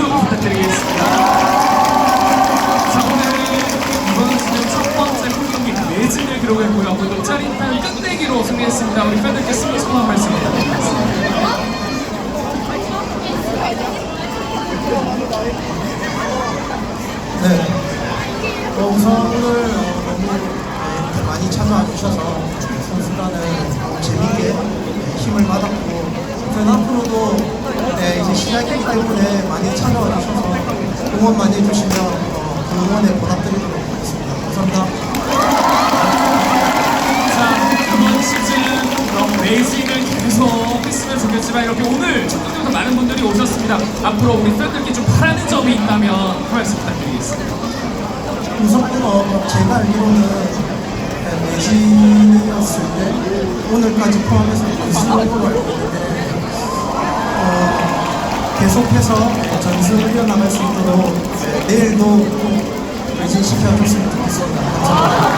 박수 부탁드리겠습니다. 자, 오늘 이번 시즌 첫 번째 홈경기 매진을 기록했고요. 그리고 짜릿한 끝내기로 승리했습니다. 우리 팬들께 승리 소감 말씀 부탁드리겠습니다. 네. 어, 우선 오늘 어, 너무 네, 많이 찾아와 주셔서 선수단을 너무 재밌게 네, 힘을 받았고 그 앞으로도 네, 시작이기 때문에 많이 찾아와 주셔서 응원 많이 해주시면 어, 그 응원에 보답드리도록 하겠습니다. 감사합니다. 자, 이번 시즌 그럼 매진을 계속 했으면 좋겠지만 이렇게 오늘 첫 경기부터 많은 분들이 오셨습니다. 앞으로 우리 팬들께 좀 바라는 점이 있다면 한 말씀 부탁드리겠습니다. 우선 어, 제가 알기로는 네, 매진이었을 때 오늘까지 포함해서 2수록으로 알고 있는데 어, 계속해서 전승을 이어나갈 수 있도록 네, 내일도 꼭 매진시켜줬으면 좋겠습니다. 감사합니다.